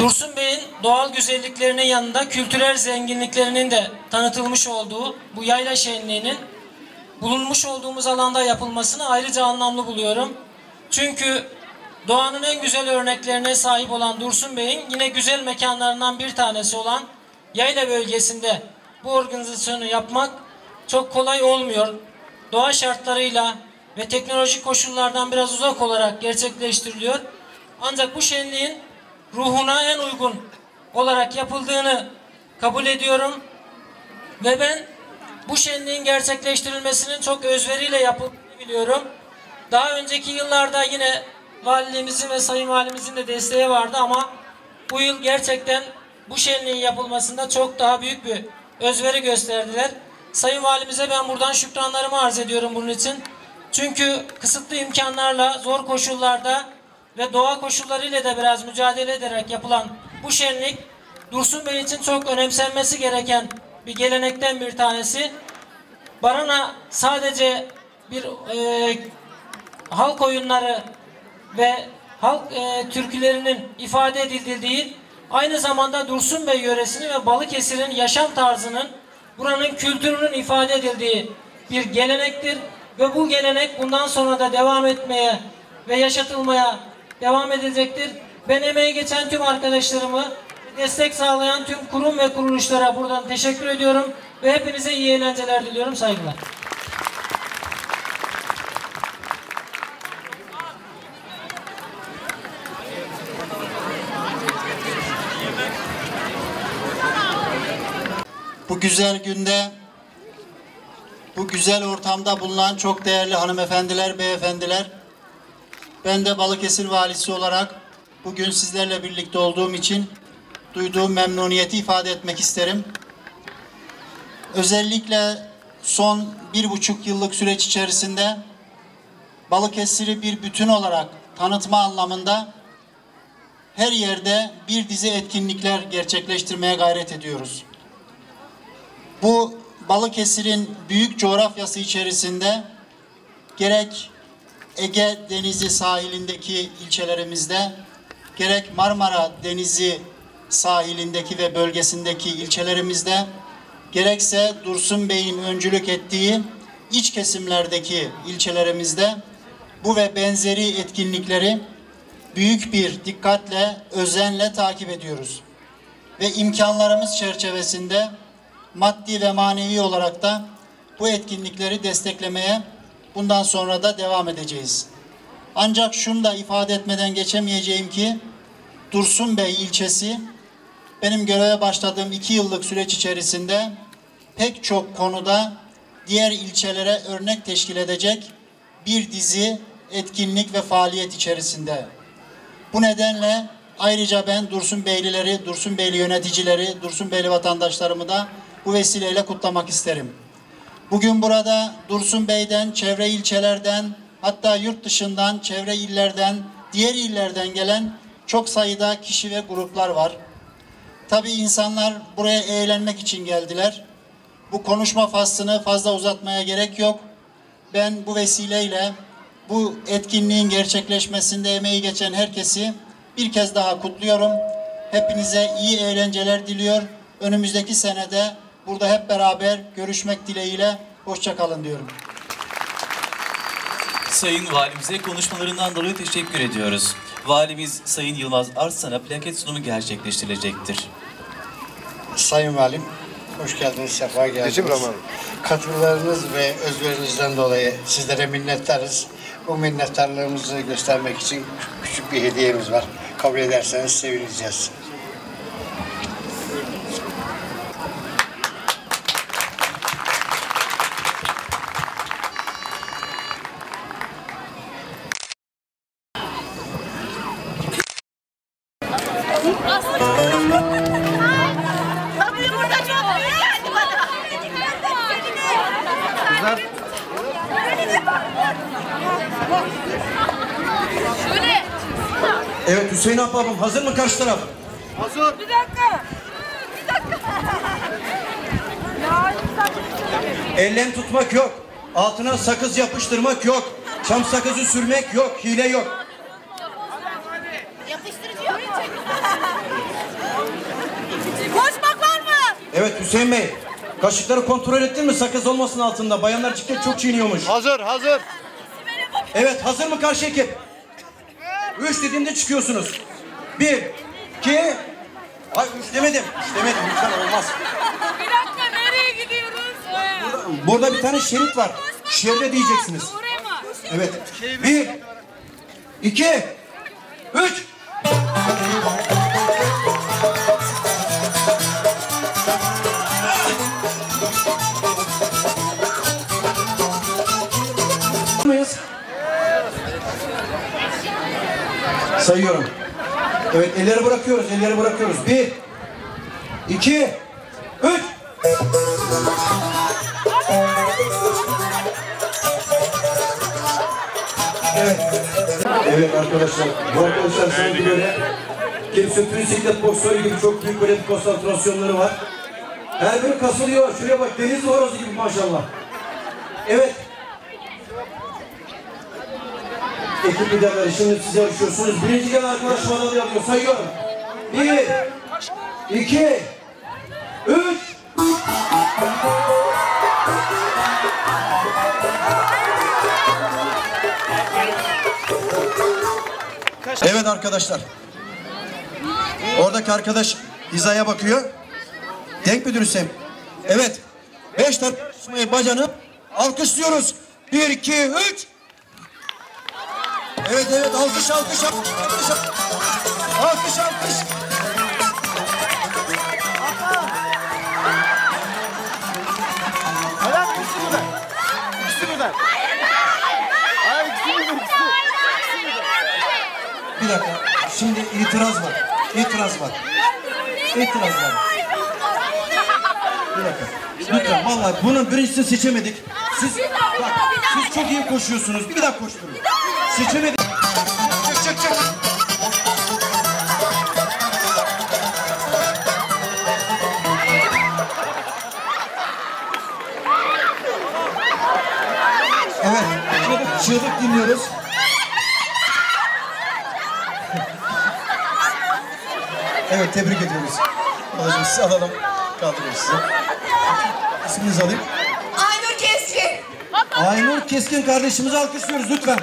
Dursun Bey'in doğal güzelliklerinin yanında kültürel zenginliklerinin de tanıtılmış olduğu bu yayla şenliğinin bulunmuş olduğumuz alanda yapılmasını ayrıca anlamlı buluyorum. Çünkü doğanın en güzel örneklerine sahip olan Dursun Bey'in yine güzel mekanlarından bir tanesi olan Yayla bölgesinde bu organizasyonu yapmak çok kolay olmuyor. Doğa şartlarıyla ve teknolojik koşullardan biraz uzak olarak gerçekleştiriliyor. Ancak bu şenliğin ruhuna en uygun olarak yapıldığını kabul ediyorum. Ve ben bu şenliğin gerçekleştirilmesinin çok özveriyle yapıldığını biliyorum. Daha önceki yıllarda yine valiliğimizin ve sayın valimizin de desteği vardı ama bu yıl gerçekten bu şenliğin yapılmasında çok daha büyük bir özveri gösterdiler. Sayın valimize ben buradan şükranlarımı arz ediyorum bunun için. Çünkü kısıtlı imkanlarla, zor koşullarda ve doğa koşullarıyla da biraz mücadele ederek yapılan bu şenlik Dursun Bey için çok önemsenmesi gereken bir gelenekten bir tanesi. Barana sadece bir e, halk oyunları ve halk e, türkülerinin ifade edildiği değil, aynı zamanda Dursun Bey yöresini ve Balıkesir'in yaşam tarzının, buranın kültürünün ifade edildiği bir gelenektir. Ve bu gelenek bundan sonra da devam etmeye ve yaşatılmaya devam edecektir. Ben emeği geçen tüm arkadaşlarımı, destek sağlayan tüm kurum ve kuruluşlara buradan teşekkür ediyorum ve hepinize iyi eğlenceler diliyorum. Saygılar. Bu güzel günde, bu güzel ortamda bulunan çok değerli hanımefendiler, beyefendiler, ben de Balıkesir valisi olarak bugün sizlerle birlikte olduğum için duyduğum memnuniyeti ifade etmek isterim. Özellikle son bir buçuk yıllık süreç içerisinde Balıkesir'i bir bütün olarak tanıtma anlamında her yerde bir dizi etkinlikler gerçekleştirmeye gayret ediyoruz. Bu Balıkesir'in büyük coğrafyası içerisinde gerek Ege Denizi sahilindeki ilçelerimizde gerek Marmara Denizi sahilindeki ve bölgesindeki ilçelerimizde gerekse Dursun Bey'in öncülük ettiği iç kesimlerdeki ilçelerimizde bu ve benzeri etkinlikleri büyük bir dikkatle, özenle takip ediyoruz. Ve imkanlarımız çerçevesinde maddi ve manevi olarak da bu etkinlikleri desteklemeye bundan sonra da devam edeceğiz. Ancak şunu da ifade etmeden geçemeyeceğim ki Dursun Bey ilçesi benim göreve başladığım iki yıllık süreç içerisinde pek çok konuda diğer ilçelere örnek teşkil edecek bir dizi etkinlik ve faaliyet içerisinde. Bu nedenle ayrıca ben Dursun Beylileri, Dursun Beyli yöneticileri, Dursun Beyli vatandaşlarımı da bu vesileyle kutlamak isterim. Bugün burada Dursun Bey'den, çevre ilçelerden, hatta yurt dışından, çevre illerden, diğer illerden gelen çok sayıda kişi ve gruplar var. Tabii insanlar buraya eğlenmek için geldiler. Bu konuşma faslını fazla uzatmaya gerek yok. Ben bu vesileyle bu etkinliğin gerçekleşmesinde emeği geçen herkesi bir kez daha kutluyorum. Hepinize iyi eğlenceler diliyor. Önümüzdeki senede burada hep beraber görüşmek dileğiyle hoşçakalın diyorum. Sayın Valimize konuşmalarından dolayı teşekkür ediyoruz. Valimiz Sayın Yılmaz Arslan'a plaket sunumu gerçekleştirilecektir. Sayın Valim, hoş geldiniz, sefa geldiniz. Katkılarınız ve özverinizden dolayı sizlere minnettarız. Bu minnettarlığımızı göstermek için küçük bir hediyemiz var. Kabul ederseniz sevineceğiz. kızlar. Şöyle. Evet Hüseyin ablam hazır mı karşı taraf? Hazır. Bir dakika. Bir dakika. Ellen tutmak yok. Altına sakız yapıştırmak yok. Çam sakızı sürmek yok. Hile yok. Yapıştırıcı yok. Koşmak var mı? Evet Hüseyin Bey. Kaşıkları kontrol ettin mi? Sakız olmasın altında. Bayanlar cidden çok çiğniyormuş. Hazır hazır. Evet hazır mı karşı ekip? Üç dediğimde çıkıyorsunuz. Bir, iki... Ay üç demedim. Üç demedim lütfen olmaz. Bir dakika nereye gidiyoruz? Burada bir tane şerit var. Şeride diyeceksiniz. Evet. Bir, iki, üç. Sayıyorum. Evet elleri bırakıyoruz, elleri bırakıyoruz. Bir, iki, üç. Evet. Evet arkadaşlar. Bu arkadaşlar sanki böyle kimse bisiklet boksörü gibi çok büyük böyle bir konsantrasyonları var. Her biri kasılıyor. Şuraya bak deniz horozu gibi maşallah. Evet. Ekip liderleri şimdi size yarışıyorsunuz. Birinci gelen arkadaş madalya alıyor. Sayıyorum. Bir, iki, üç. Evet arkadaşlar. Oradaki arkadaş hizaya bakıyor. Denk mi Hüseyin? Evet. Beş tartışmayı bacanıp alkışlıyoruz. Bir, iki, üç. Evet evet alkış alkış alkış alkış alkış alkış. Bir dakika. Şimdi itiraz var. İtiraz var. İtiraz var. Bir dakika. Lütfen vallahi bunun birincisini seçemedik. Siz bak siz çok iyi koşuyorsunuz. Bir daha koşturun. Seçemedik. Çık çık çık. Evet. Çığlık, çığlık dinliyoruz. Evet tebrik ediyoruz. Babacığım sizi alalım. Kaldırıyoruz sizi. İsminizi alayım. Aynur Keskin. Aynur Keskin kardeşimizi alkışlıyoruz lütfen.